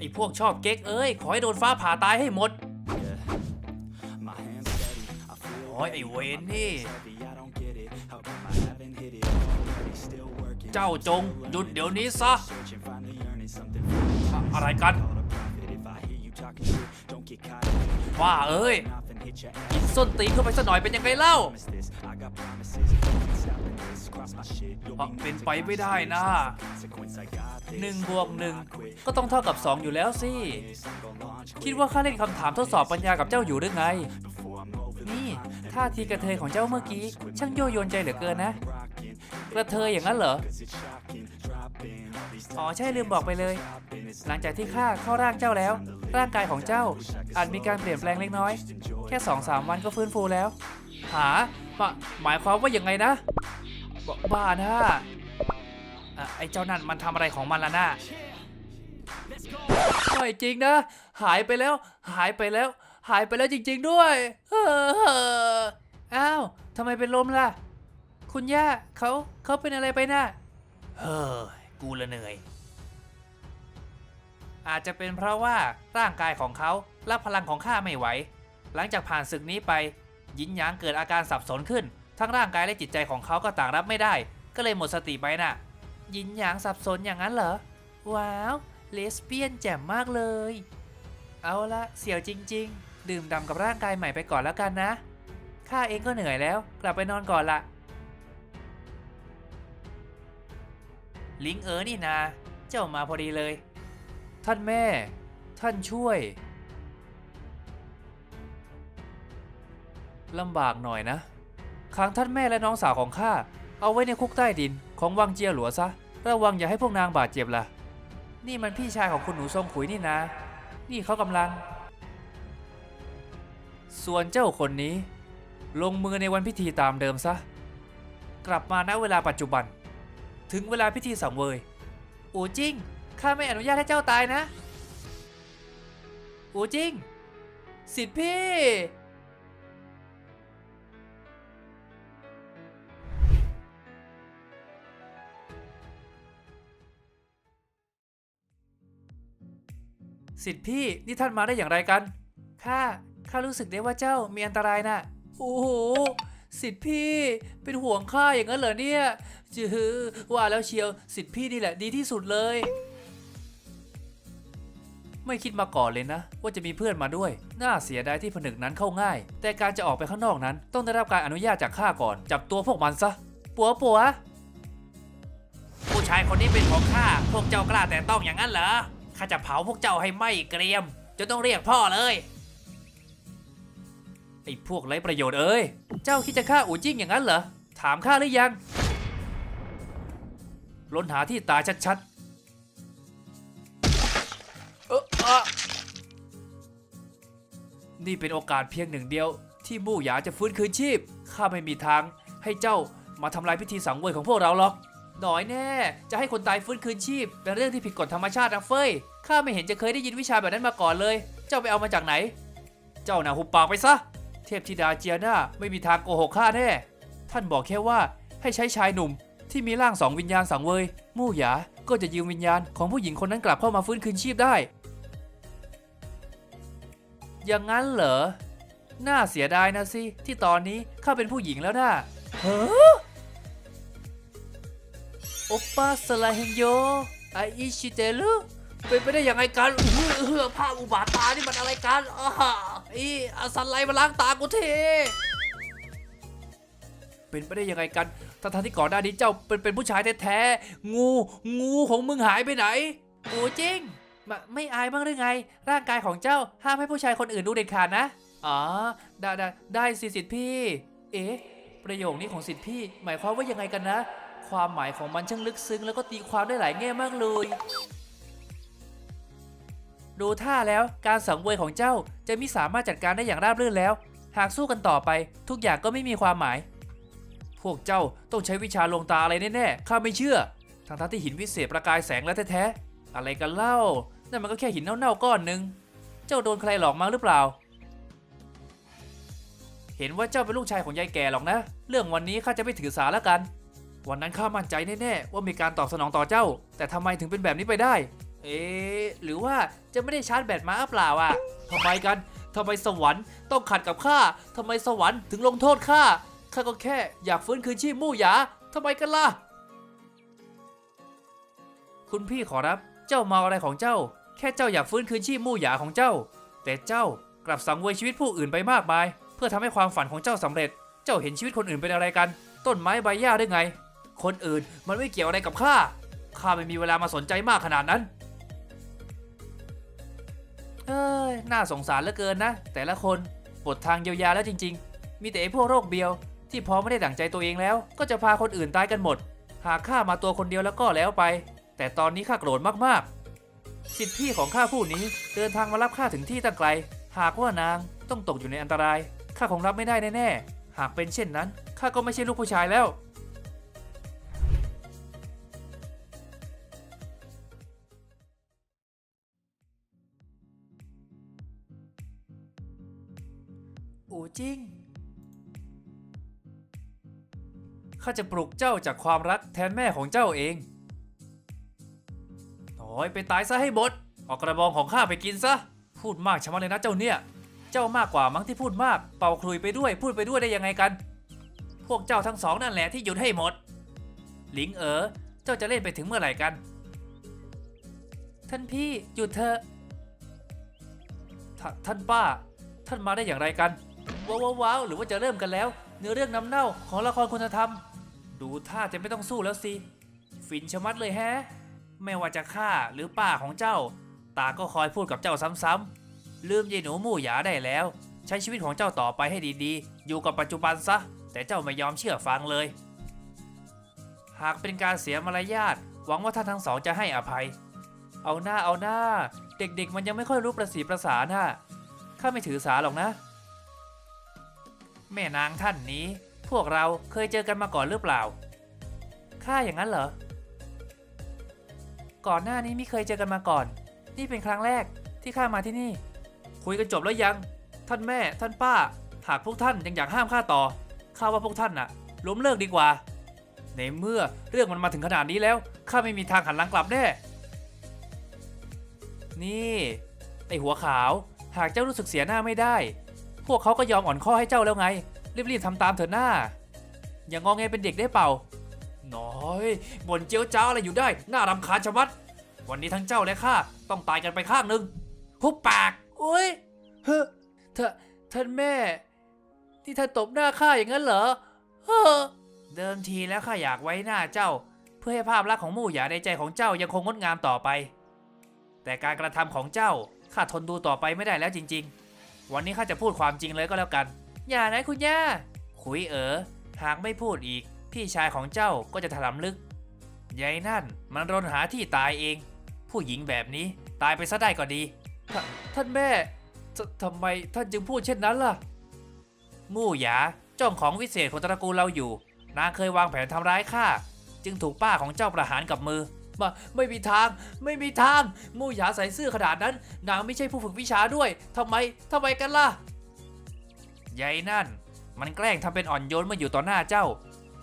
ไอ้พวกชอบเก๊กเอ้ย ขอให้โดนฟ้าผ่าตายให้หมด My hands steady, I feel โอ้ยไอ้เวนนี่ heavy, I don't get it. How come I haven't hit it? Already still working. เจ้าจงหยุดเดี๋ยวนี้ซะ Searching, finally earning something. อะไรกัน Call a profit if I hear you talking shit. Don't get caught up in it. ว่าเอ้ย Off and hit your กิน ass. ส้นตีนเข้าไปสักหน่อยเป็นยังไงเล่า Promise this, I got promises. Ain't stopping this. Cross my shit. You'll อะ be เป็น next to ไปไม่ได้นะ consequence. I got this. หนึ่งบวกหนึ่ง I quit. ก็ต้องเท่ากับ 2 อยู่แล้วสิ This, I'm gon' launch คิด quick. ว่าข้าเล่นคำถามทดสอบปัญญากับเจ้าอยู่หรือไง Before I'm over the นี่ line. ท่าทีกระเทยของเจ้าเมื่อกี้ ช่างโยโยนใจเหลือเกินนะ Rockin'. กระเทยอย่างนั้นเหรอ Cause it's shocking. Dropping all these อ๋อใช่ลืมบอกไปเลย topping. It's หลังจากที่ข้าเข้าร่างเจ้าแล้ว ร่างกายของเจ้าอาจมีการเปลี่ยนแปลงเล็กน้อย แค่2อสามวันก็ฟื้นฟูแล้ว หาหมาหมายความว่าอย่างไงนะบบ้านะอะไอ้เจ้านั่นมันทำอะไรของมันล่ะน ไม่จริงนะ หายไปแล้ว หายไปแล้ว หายไปแล้วจริง ๆ ด้วยเฮ้ออ้าวทำไมเป็นลมล่ะ คุณย่าเขาเขาเป็นอะไรไปน่ะเฮ้ยกูละเหนื่อย อาจจะเป็นเพราะว่าร่างกายของเขารับพลังของข้าไม่ไหว หลังจากผ่านศึกนี้ไป ยินหยางเกิดอาการสับสนขึ้น ทั้งร่างกายและจิตใจของเขาก็ต่างรับไม่ได้ ก็เลยหมดสติไปน่ะ ยินหยางสับสนอย่างนั้นเหรอ ว้าว เลสเบี้ยนแจ่มมากเลย เอาละเสี่ยวจริง ๆ ดื่มด่ำกับร่างกายใหม่ไปก่อนแล้วกันนะ ข้าเองก็เหนื่อยแล้ว กลับไปนอนก่อนละ ลิงเอ๋อนี่นา เจ้ามาพอดีเลย ท่านแม่ ท่านช่วยลำบากหน่อยนะขังท่านแม่และน้องสาวของข้าเอาไว้ในคุกใต้ดินของวังเจียหลัวซะ ระวังอย่าให้พวกนางบาดเจ็บล่ะ นี่มันพี่ชายของคุณหนูทรงขุยนี่นะ นี่เขากำลัง ส่วนเจ้าคนนี้ ลงมือในวันพิธีตามเดิมซะ กลับมาณเวลาปัจจุบัน ถึงเวลาพิธีสังเวยอูจริงข้าไม่อนุญาตให้เจ้าตายนะอูจริงสิทธิพี่ สิทธิพี่นี่ท่านมาได้อย่างไรกันข้าข้ารู้สึกได้ว่าเจ้ามีอันตรายนะ่ะโอ้โหสิทธิพี่เป็นห่วงข้าอย่างนั้นเหรอเนี่ยจือว่าแล้วเชียวสิทธิพี่นี่แหละดีที่สุดเลย ไม่คิดมาก่อนเลยนะ ว่าจะมีเพื่อนมาด้วย น่าเสียดายที่ผนึกนั้นเข้าง่าย แต่การจะออกไปข้างนอกนั้น ต้องได้รับการอนุญาตจากข้าก่อน จับตัวพวกมันซะปัวปัวผู้ชายคนนี้เป็นของข้าพวกเจ้ากล้าแต่ต้องอย่างนั้นเหรอ ข้าจะเผาพวกเจ้าให้ไหม้เกรียมจะต้องเรียกพ่อเลยไอ้พวกไร้ประโยชน์เอ้ย เจ้าคิดจะฆ่าอูจิ้งอย่างนั้นเหรอ ถามข้าหรือยัง ล้นหาที่ตายชัดๆ เอออะนี่เป็นโอกาสเพียงหนึ่งเดียว ที่มู่หยาจะฟื้นคืนชีพ ข้าไม่มีทางให้เจ้ามาทำลายพิธีสังเวยของพวกเราหรอก หน่อยแน่ จะให้คนตายฟื้นคืนชีพ เป็นเรื่องที่ผิดกฎธรรมชาตินะเฟยข้าไม่เห็นจะเคยได้ยินวิชาแบบนั้นมาก่อนเลย เจ้าไปเอามาจากไหน เจ้าน่ะหุบปากไปซะ เทพธิดาเจียนาไม่มีทางโกหกข้าแน่ ท่านบอกแค่ว่าให้ใช้ชายหนุ่ม ที่มีร่างสองวิญญาณสังเวย มู่หยา ก็จะยืมวิญญาณของผู้หญิงคนนั้นกลับเข้ามาฟื้นคืนชีพได้ อย่างนั้นเหรอ น่าเสียดายนะสิที่ตอนนี้ข้าเป็นผู้หญิงแล้วนะ่ะเฮ้อ โอปป้าสลาเฮนโยไออิชิเตลุเป็นไปได้ยังไงกันเฮ้อเฮ้อภาพอุบาทตานี่มันอะไรกันอ้าอีอาสันไลมาล้างตากูเท เป็นไปได้ยังไงกันทั้งๆที่ก่อนหน้านี้เจ้าเป็นเป็นผู้ชายแท้ๆ งู งูของมึงหายไปไหนโอ้จริงมไม่อายบ้างหรือไง ร่างกายของเจ้าห้ามให้ผู้ชายคนอื่นดูเด็ดขาดนะ อ๋อ ได้ได้ได้สิสิทธิพี่ เอ๊ะ ประโยคนี้ของสิทธิพี่ หมายความว่ายังไงกันนะ ความหมายของมันช่างลึกซึ้งแล้วก็ตีความได้หลายแง่มากเลย ดูท่าแล้วการสังเวยของเจ้าจะมิสามารถจัดการได้อย่างราบรื่นแล้ว หากสู้กันต่อไป ทุกอย่างก็ไม่มีความหมาย พวกเจ้าต้องใช้วิชาลวงตาอะไรแน่ๆข้าไม่เชื่อทั้งทที่หินวิเศษประกายแสงแล้วแท้ๆอะไรกันเล่านั่นมันก็แค่หินเน่าๆก้อนหนึ่งเจ้าโดนใครหลอกมาหรือเปล่าเห็นว่าเจ้าเป็นลูกชายของยายแก่หรอกนะ เรื่องวันนี้ข้าจะไม่ถือสาแล้วกัน วันนั้นข้ามั่นใจแน่ๆว่ามีการตอบสนองต่อเจ้า แต่ทำไมถึงเป็นแบบนี้ไปได้ เอ๊ะหรือว่าจะไม่ได้ชาร์จแบตมาหรือเปล่าอะทำไมกันทำไมสวรรค์ต้องขัดกับข้าทำไมสวรรค์ถึงลงโทษข้าข้าก็แค่อยากฟื้นคืนชีพมู่หยาทำไมกันล่ะ คุณพี่ขอรับ เจ้าเมาอะไรของเจ้า แค่เจ้าอยากฟื้นคืนชีพมู่หยาของเจ้า แต่เจ้ากลับสังเวยชีวิตผู้อื่นไปมากมาย เพื่อทำให้ความฝันของเจ้าสำเร็จ เจ้าเห็นชีวิตคนอื่นเป็นอะไรกัน ต้นไม้ใบหญ้าได้ไง คนอื่นมันไม่เกี่ยวอะไรกับข้า ข้าไม่มีเวลามาสนใจมากขนาดนั้น เอ้ย น่าสงสารเหลือเกินนะ แต่ละคนบททางเยียวยาแล้วจริง ๆ มีแต่ไอ้พวกโรคเบียว ที่พอไม่ได้ดั่งใจตัวเองแล้ว ก็จะพาคนอื่นตายกันหมด หากข้ามาตัวคนเดียวแล้วก็แล้วไป แต่ตอนนี้ข้าโกรธมากๆ สิทธิพี่ของข้าผู้นี้เดินทางมารับข้าถึงที่ตั้งไกล หากว่านางต้องตกอยู่ในอันตราย ข้าคงรับไม่ได้แน่ๆ หากเป็นเช่นนั้นข้าก็ไม่ใช่ลูกผู้ชายแล้ว จริง ข้าจะปลุกเจ้าจากความรักแทนแม่ของเจ้าเองโอยไปตายซะให้หมดเอากระบองของข้าไปกินซะ พูดมากชะมัดเลยนะเจ้าเนี่ย เจ้ามากกว่ามั้งที่พูดมาก เป่าคลุยไปด้วย พูดไปด้วยได้ยังไงกัน พวกเจ้าทั้งสองนั่นแหละที่หยุดให้หมด หลิงเอ๋อ เจ้าจะเล่นไปถึงเมื่อไหร่กัน ท่านพี่หยุดเถอะ ท่านป้า ท่านมาได้อย่างไรกัน ว้าวว้าวหรือว่าจะเริ่มกันแล้ว เนื้อเรื่องน้ำเน่าของละครคุณธรรม ดูท่าจะไม่ต้องสู้แล้วสิ ฟินชะมัดเลยแฮะ ไม่ว่าจะข้าหรือป้าของเจ้า ตาก็คอยพูดกับเจ้าซ้ำๆลืมยายหนูหมู่หยาได้แล้ว ใช้ชีวิตของเจ้าต่อไปให้ดีๆ อยู่กับปัจจุบันซะ แต่เจ้าไม่ยอมเชื่อฟังเลย หากเป็นการเสียมารยาทหวังว่าท่านทั้งสองจะให้อภัย เอาหน้าเอาหน้า เด็กๆ มันยังไม่ค่อยรู้ประสีประสาน่ะข้าไม่ถือสาหรอกนะ แม่นางท่านนี้ พวกเราเคยเจอกันมาก่อนหรือเปล่า ข้าอย่างนั้นเหรอ ก่อนหน้านี้ไม่เคยเจอกันมาก่อน นี่เป็นครั้งแรกที่ข้ามาที่นี่ คุยกันจบแล้วยัง ท่านแม่ ท่านป้า หากพวกท่านยังอยากห้ามข้าต่อ ข้าว่าพวกท่านน่ะ ล้มเลิกดีกว่า ในเมื่อเรื่องมันมาถึงขนาดนี้แล้ว ข้าไม่มีทางหันหลังกลับแน่ นี่ไอหัวขาว หากเจ้ารู้สึกเสียหน้าไม่ได้ วกเขาก็ยอมอ่อนข้อให้เจ้าแล้วไง รีบๆทำตามเถอะหน้า อย่างงอแงเป็นเด็กได้เปล่า น้อยบ่นเจียวจ้าอะไรอยู่ได้ น่ารำคาญชะมัด วันนี้ทั้งเจ้าและข้าต้องตายกันไปข้างหนึ่งหุบปากโอ้ยเฮ้อเธอท่านแม่ ที่ท่านตบหน้าข้าอย่างนั้นเหรอเฮ้อเดิมทีแล้วข้าอยากไว้หน้าเจ้า เพื่อให้ภาพลักษณ์ของหมู่หยาในใจของเจ้ายังคงงดงามต่อไป แต่การกระทำของเจ้าข้าทนดูต่อไปไม่ได้แล้วจริง ๆ วันนี้ข้าจะพูดความจริงเลยก็แล้วกัน อย่านะคุณย่าคุยเอ๋อ หากไม่พูดอีก พี่ชายของเจ้าก็จะถลำลึก ยายนั่นมันรนหาที่ตายเอง ผู้หญิงแบบนี้ตายไปซะได้ก็ดีทท่านแม่ททำไมท่านจึงพูดเช่นนั้นล่ะ มู่หยาจ้องของวิเศษของตระกูลเราอยู่ นางเคยวางแผนทำร้ายข้า จึงถูกป้าของเจ้าประหารกับมือ มา ไม่มีทาง ไม่มีทาง มู่หยาใส่เสื้อขนาดนั้น นางไม่ใช่ผู้ฝึกวิชาด้วยทำไมทำไมกันล่ะยายนั่น มันแกล้งทำเป็นอ่อนโยนเมื่ออยู่ต่อหน้าเจ้า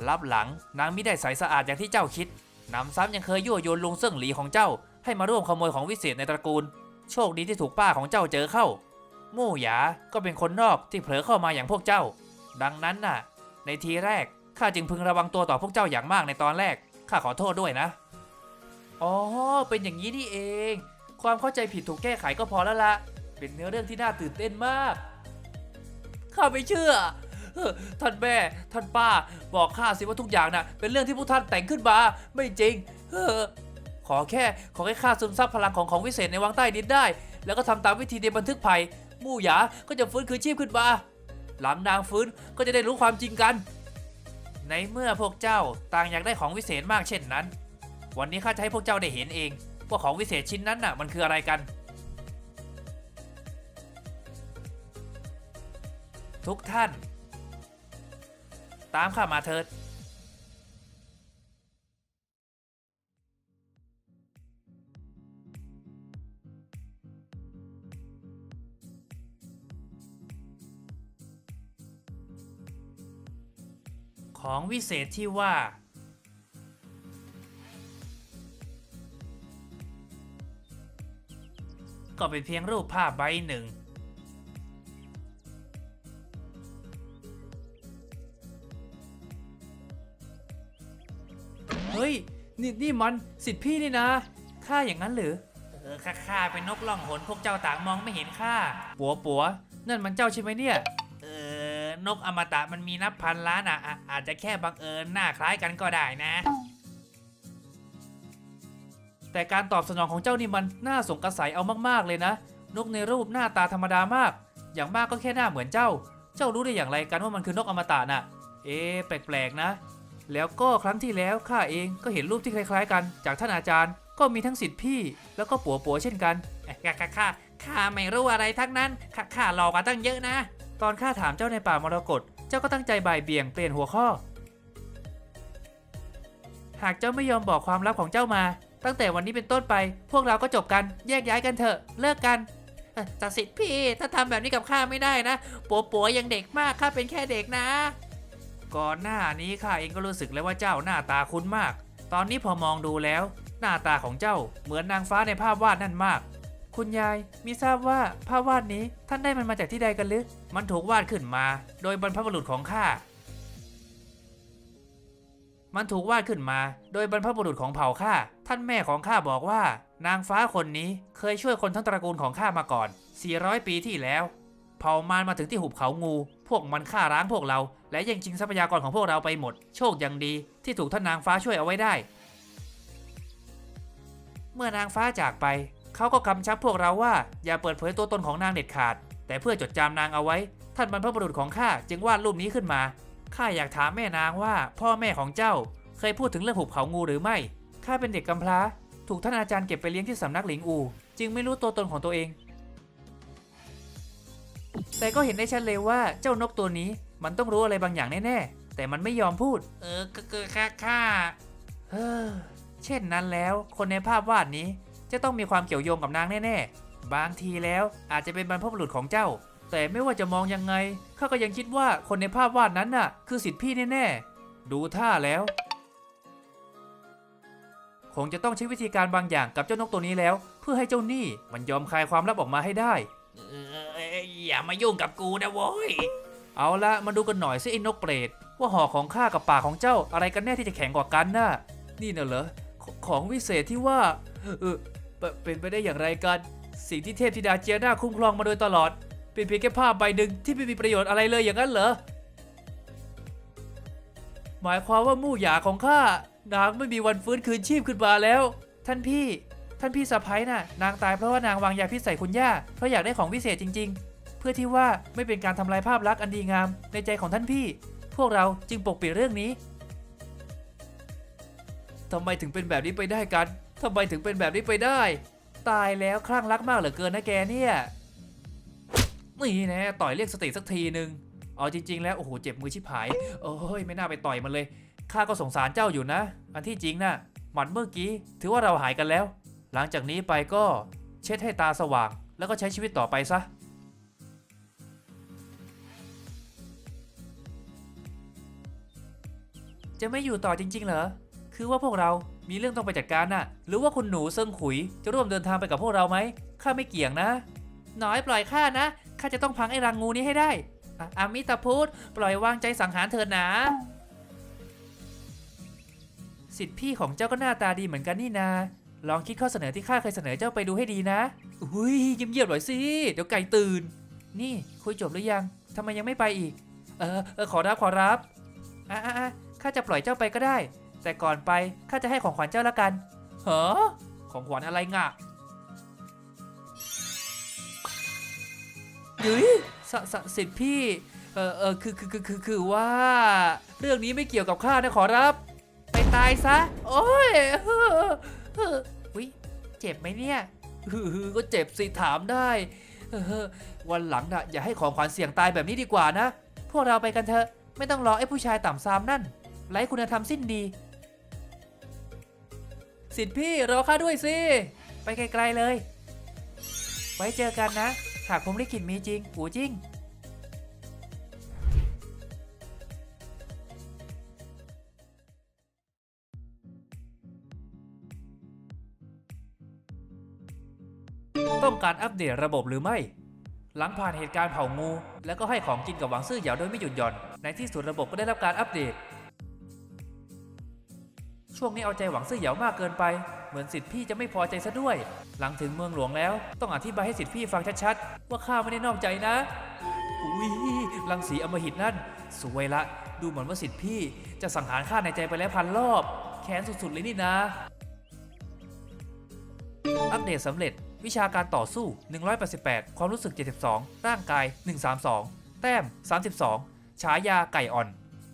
รับหลังนางไม่ได้ใสสะอาดอย่างที่เจ้าคิดนำซ้ำยังเคยยั่วโยนลุงเซิ่งหลีของเจ้า ให้มาร่วมขโมยของวิเศษในตระกูล โชคดีที่ถูกป้าของเจ้าเจอเข้า มู่หยาก็เป็นคนนอกที่เผลอเข้ามาอย่างพวกเจ้า ดังนั้นน่ะ ในทีแรกข้าจึงพึงระวังตัวต่อพวกเจ้าอย่างมากในตอนแรกข้าขอโทษด้วยนะ อ๋อ เป็นอย่างนี้นี่เอง ความเข้าใจผิดถูกแก้ไขก็พอแล้วละ เป็นเนื้อเรื่องที่น่าตื่นเต้นมาก ข้าไม่เชื่อ ท่านแม่ ท่านป้า บอกข้าสิว่าทุกอย่างน่ะ เป็นเรื่องที่พวกท่านแต่งขึ้นมา ไม่จริงเฮ้อขอแค่ ขอแค่ข้าซึมซับพลังของของวิเศษในวังใต้ดินได้ แล้วก็ทำตามวิธีในบันทึกภัยมู่หยา ก็จะฟื้นคืนชีพขึ้นมา หลังนางฟื้นก็จะได้รู้ความจริงกัน ในเมื่อพวกเจ้าต่างอยากได้ของวิเศษมากเช่นนั้น วันนี้ข้าจะให้พวกเจ้าได้เห็นเอง ว่าของวิเศษชิ้นนั้นน่ะมันคืออะไรกัน ทุกท่าน ตามข้ามาเถิดของวิเศษที่ว่า ก็เป็นเพียงรูปภาพใบหนึ่ง เฮ้ย นี่นี่มันสิทธิพี่นี่นะข้าอย่างนั้นหรือ เออข้าข้าเป็นนกล่องหนพวกเจ้าต่างมองไม่เห็นข้าปัวปัวนั่นมันเจ้าใช่ไหมเนี่ย เออนกอมตะมันมีนับพันล้านอะอะอาจจะแค่บังเอิญหน้าคล้ายกันก็ได้นะ แต่การตอบสนองของเจ้านี่มันน่าสงสัยเอามากๆเลยนะ นกในรูปหน้าตาธรรมดามาก อย่างมากก็แค่หน้าเหมือนเจ้า เจ้ารู้ได้อย่างไรกันว่ามันคือนกอมตะน่ะ เอ๊ะแปลกๆนะ แล้วก็ครั้งที่แล้วข้าเองก็เห็นรูปที่คล้าย ๆ กัน จากท่านอาจารย์ ก็มีทั้งสิทธิ์พี่ แล้วก็ปัวปัวๆเช่นกันข้าข้าข้าข้าไม่รู้อะไรทั้งนั้นข้าข้าหลอกมาตั้งเยอะนะ ตอนข้าถามเจ้าในป่ามรกตเจ้าก็ตั้งใจบ่ายเบี่ยงเปลี่ยนหัวข้อ หากเจ้าไม่ยอมบอกความลับของเจ้ามา ตั้งแต่วันนี้เป็นต้นไป พวกเราก็จบกันแยกย้ายกันเถอะเลิกกันเอ่อแต่สิทธิ์พี่ถ้าทำแบบนี้กับข้าไม่ได้นะปัวปัวยังเด็กมากข้าเป็นแค่เด็กนะ ก่อนหน้านี้ข้าเองก็รู้สึกเลยว่าเจ้าหน้าตาคุ้นมาก ตอนนี้พอมองดูแล้ว หน้าตาของเจ้าเหมือนนางฟ้าในภาพวาดนั่นมาก คุณยายมิทราบว่าภาพวาดนี้ท่านได้มันมาจากที่ใดกันหรือมันถูกวาดขึ้นมา โดยบรรพบุรุษของข้า มันถูกวาดขึ้นมา โดยบรรพบุรุษของเผ่าข้า ท่านแม่ของข้าบอกว่า นางฟ้าคนนี้เคยช่วยคนทั้งตระกูลของข้ามาก่อน 400 ปีที่แล้ว เผ่ามารมาถึงที่หุบเขางู พวกมันฆ่าร้างพวกเรา และแย่งชิงทรัพยากรของพวกเราไปหมด โชคยังดี ที่ถูกท่านนางฟ้าช่วยเอาไว้ได้ เมื่อนางฟ้าจากไป เขาก็กำชับพวกเราว่า อย่าเปิดเผยตัวตนของนางเด็ดขาด แต่เพื่อจดจำนางเอาไว้ ท่านบรรพบุรุษของข้าจึงวาดรูปนี้ขึ้นมา ข้าอยากถามแม่นางว่าพ่อแม่ของเจ้าเคยพูดถึงเรื่องหุบเขางูหรือไม่ ข้าเป็นเด็กกำพร้า ถูกท่านอาจารย์เก็บไปเลี้ยงที่สำนักหลิงอู จึงไม่รู้ตัวตนของตัวเอง แต่ก็เห็นได้ชัดเลยว่าเจ้านกตัวนี้มันต้องรู้อะไรบางอย่างแน่ๆ แต่มันไม่ยอมพูด เออก็คือข้าข้าเฮ้อเช่นนั้นแล้ว คนในภาพวาดนี้จะต้องมีความเกี่ยวโยงกับนางแน่ๆ บางทีแล้วอาจจะเป็นบรรพบุรุษของเจ้า แต่ไม่ว่าจะมองยังไงข้าก็ยังคิดว่าคนในภาพวาดนั้นน่ะ คือสิทธิพี่แน่ๆ ดูท่าแล้ว คงจะต้องใช้วิธีการบางอย่างกับเจ้านกตัวนี้แล้ว เพื่อให้เจ้าหนี้มันยอมคลายความลับออกมาให้ได้อย่ามายุ่งกับกูนะโว้ย เอาละมาดูกันหน่อยสิไอ้นกเปรตว่าห่อของข้ากับปากของเจ้าอะไรกันแน่ที่จะแข็งกว่ากันน่ะ นี่น่ะเหรอขของวิเศษที่ว่าเออเปเป็นไปได้อย่างไรกัน สิ่งที่เทพธิดาเจียนาคุ้มครองมาโดยตลอด เป็นเพียงแค่ผ้าใบหนึ่งที่ไม่มีประโยชน์อะไรเลยอย่างนั้นเหรอ หมายความว่ามู่หยาของข้านางไม่มีวันฟื้นคืนชีพขึ้นมาแล้ว ท่านพี่ ท่านพี่สะพ้ยน่ะ นางตายเพราะว่านางวางยาพิษใส่คุณย่าเพราะอยากได้ของวิเศษจริง ๆ เพื่อที่ว่าไม่เป็นการทำลายภาพลักษณ์อันดีงามในใจของท่านพี่ พวกเราจึงปกปิดเรื่องนี้ทำไมถึงเป็นแบบนี้ไปได้กันทำไมถึงเป็นแบบนี้ไปได้ ตายแล้วคลั่งรักมากเหลือเกินนะแกเนี่ย นี่นะต่อยเรียกสติสักทีหนึ่งเอาจริง ๆ แล้วโอ้โหเจ็บมือชิบหายโอ้ยไม่น่าไปต่อยมันเลยข้าก็สงสารเจ้าอยู่นะ อันที่จริงนะ่ะหมัดเมื่อกี้ ถือว่าเราหายกันแล้ว หลังจากนี้ไปก็เช็ดให้ตาสว่าง แล้วก็ใช้ชีวิตต่อไปซะจะไม่อยู่ต่อจริง ๆ เหรอ คือว่าพวกเรามีเรื่องต้องไปจัดการน่ะ หรือว่าคุณหนูเซิงขุย จะร่วมเดินทางไปกับพวกเราไหม ข้าไม่เกี่ยงนะ น้อยปล่อยข้านะ ข้าจะต้องพังไอ้รังงูนี้ให้ได้อะอามิตาพูดปล่อยวางใจสังหารเถิดนะสิทธิพี่ของเจ้าก็หน้าตาดีเหมือนกันนี่นา ลองคิดข้อเสนอที่ข้าเคยเสนอเจ้าไปดูให้ดีนะ อุ้ยเงียบๆหน่อยสิ เดี๋ยวไก่ตื่น นี่คุยจบหรือยังทำไมยังไม่ไปอีก เออเออขอรับขอรับอะอะอะข้าจะปล่อยเจ้าไปก็ได้ แต่ก่อนไปข้าจะให้ของขวัญเจ้าละกัน เหรอ ของขวัญอะไรงะ ยุ้ยสสสิทธิ์พี่ เออเออคือคือคือคือคือว่า เรื่องนี้ไม่เกี่ยวกับข้านะขอรับ ไปตายซะ โอ้ยเฮ้อเฮ้ออุ๊ยเจ็บไหมเนี่ยฮือฮือก็เจ็บสิถามได้เออวันหลังนะอย่าให้ของขวัญเสี่ยงตายแบบนี้ดีกว่านะ พวกเราไปกันเถอะ ไม่ต้องรอไอ้ผู้ชายต่ำซามนั่นไร้คุณธรรมสิ้นดี สิทธิ์พี่รอข้าด้วยสิ ไปไกลๆเลย ไว้เจอกันนะ หากผมลิขิตมีจริงหูจริงตต้องการอัปเดตระบบหรือไม่ หลังผ่านเหตุการณ์เผางู แล้วก็ให้ของกินกับหวังซื่อเหยาโดยไม่หยุดหย่อน ในที่สุดระบบก็ได้รับการอัปเดต ช่วงนี้เอาใจหวังซื่อเหยามากเกินไป เหมือนสิทธิ์พี่จะไม่พอใจซะด้วย หลังถึงเมืองหลวงแล้ว ต้องอธิบายให้สิทธิพี่ฟังชัดๆ ว่าข้าไม่ได้นอกใจนะ อุ้ยรังสีอมหิตนั่น สวยละ ดูเหมือนว่าสิทธิพี่จะสังหารข้าในใจไปแล้วพันรอบ แค้นสุดๆเลยนี่นะ อัปเดตสำเร็จ วิชาการต่อสู้ 188 ความรู้สึก 72 ร่างกาย 132 แต้ม 32 ฉายาไก่อ่อน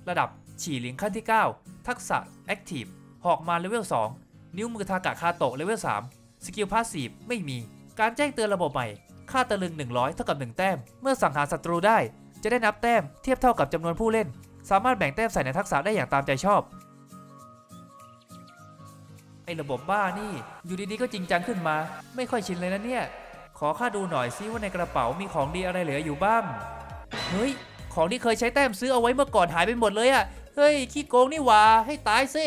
ระดับฉี่หลิงขั้นที่ 9 ทักษะ Active หอกมาเลเวล 2 นิ้วมือทากะคาโตะเลเวล 3 สกิลพาสซีฟไม่มี การแจ้งเตือนระบบใหม่ ค่าตะลึง 100 เท่ากับ 1 แต้ม เมื่อสังหารศัตรูได้ จะได้นับแต้มเทียบเท่ากับจำนวนผู้เล่น สามารถแบ่งแต้มใส่ในทักษะได้อย่างตามใจชอบ ไอ้ระบบบ้านี่ อยู่ดีๆก็จริงจังขึ้นมา ไม่ค่อยชินเลยนะเนี่ย ขอข้าดูหน่อยซิว่าในกระเป๋ามีของดีอะไรเหลืออยู่บ้าง เฮ้ย ของที่เคยใช้แต้มซื้อเอาไว้เมื่อก่อนหายไปหมดเลยอะเฮ้ย ขี้โกงนี่หว่า ให้ตายสิ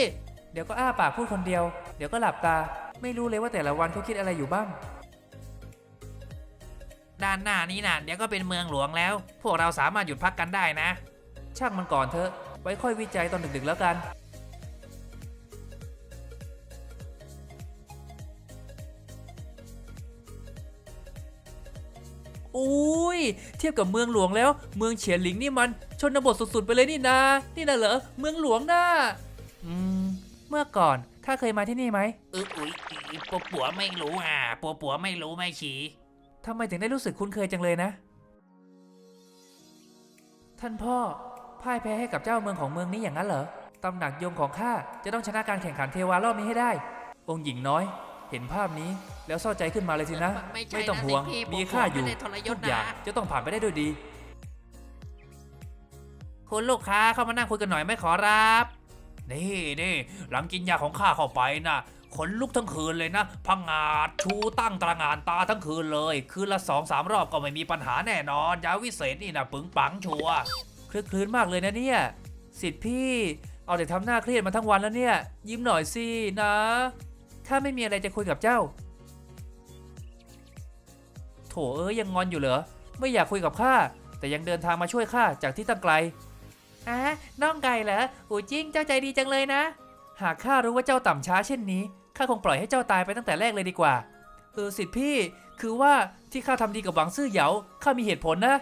เดี๋ยวก็อ้าปากพูดคนเดียว เดี๋ยวก็หลับตา ไม่รู้เลยว่าแต่ละวันเขาคิดอะไรอยู่บ้าง ด้านหน้านี้นะเดี๋ยวก็เป็นเมืองหลวงแล้ว พวกเราสามารถหยุดพักกันได้นะ ช่างมันก่อนเถอะ ไว้ค่อยวิจัยตอนดึกๆแล้วกัน อุ้ย เทียบกับเมืองหลวงแล้ว เมืองเฉียนหลิงนี่มัน ชนบทสุดๆไปเลยนี่นานี่นะเหรอ เมืองหลวงน่ะอืม เมื่อก่อนข้าเคยมาที่นี่ไหมอึ๊อุ๊ยอีปัวปัวไม่รู้อะปัวปัวไม่รู้ไม่ชี้ทำไมถึงได้รู้สึกคุ้นเคยจังเลยนะ ท่านพ่อพ่ายแพ้ให้กับเจ้าเมืองของเมืองนี้อย่างนั้นเหรอตำหนักยมของข้าจะต้องชนะการแข่งขันเทวารอบนี้ให้ได้ องค์หญิงน้อย เห็นภาพนี้แล้วเศร้าใจขึ้นมาเลยสินะ ไม่ใช่ไม่ต้องนะห่วงสิพี่มีข้าอยู่ผมไม่ได้ทรยศทุกอย่างนะจะต้องผ่านไปได้ด้วยดี คุณลูกค้าเข้ามานั่งคุยกันหน่อยไหม่ขอรับ นี่นี่หลังกินยาของข้าเข้าไปนะขนลุกทั้งคืนเลยนะ พังงาดชูตั้งตระงานตาทั้งคืนเลย คืนละสองสามรอบก็ไม่มีปัญหาแน่นอน ยาวิเศษนี่นะปึงปังชัวคลึกคลื้นมากเลยนะเนี่ยสิทธิ์พี่ เอาแต่ทำหน้าเครียดมาทั้งวันแล้วเนี่ย ยิ้มหน่อยสินะข้าไม่มีอะไรจะคุยกับเจ้า โถเอ้ยยังงอนอยู่เหรอ ไม่อยากคุยกับข้าแต่ยังเดินทางมาช่วยข้าจากที่ตั้งไกล อะน้องไก่เหรออูจิ้งเจ้าใจดีจังเลยนะ หากข้ารู้ว่าเจ้าต่ำช้าเช่นนี้ข้าคงปล่อยให้เจ้าตายไปตั้งแต่แรกเลยดีกว่า เออสิทธิพี่ คือว่าที่ข้าทำดีกับหวังซื่อเหยาข้ามีเหตุผลนะ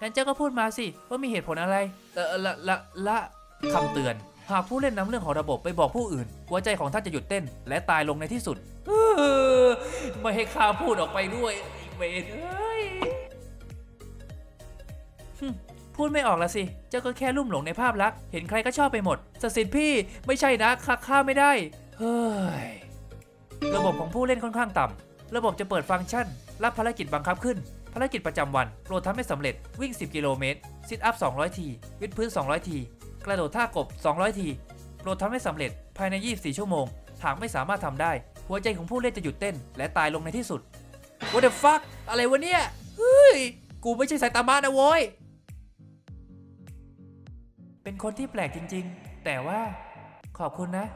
งั้นเจ้าก็พูดมาสิว่ามีเหตุผลอะไรเออละละละคำเตือน หากผู้เล่นนำเรื่องของระบบไปบอกผู้อื่น หัวใจของท่านจะหยุดเต้น และตายลงในที่สุดเออไม่ให้ข้าพูดออกไปด้วยไอ้เวรเอ้ย พูดไม่ออกละสิ เจ้าก็แค่ลุ่มหลงในภาพลักษณ์ เห็นใครก็ชอบไปหมดสสิทธิ์พี่ไม่ใช่นะคักข้าไม่ได้ เฮ้ย ระบบของผู้เล่นค่อนข้างต่ำ ระบบจะเปิดฟังก์ชัน รับภารกิจบังคับขึ้น ภารกิจประจำวันโปรดทำให้สำเร็จ วิ่ง 10 กิโลเมตร ซิทอัพ 200 ที วิดพื้น 200 ที กระโดดท่ากบ 200 ทีโปรดทำให้สำเร็จ ภายใน 24 ชั่วโมง หากไม่สามารถทำได้ หัวใจของผู้เล่นจะหยุดเต้น และตายลงในที่สุด What the fuck อะไรวะเนี่ย เฮ้ย กูไม่ใช่สายตามานะโว้ย เป็นคนที่แปลกจริง ๆ แต่ว่าขอบคุณนะ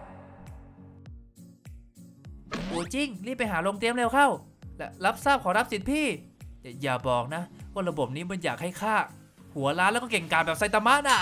อูจิ้งรีบไปหาลงเตรียมเร็วเข้า และรับทราบขอรับสิทธิ์พี่ อย่าอย่าบอกนะ ว่าระบบนี้มันอยากให้ข้าหัวล้านแล้วก็เก่งกาจแบบไซตามะน่ะ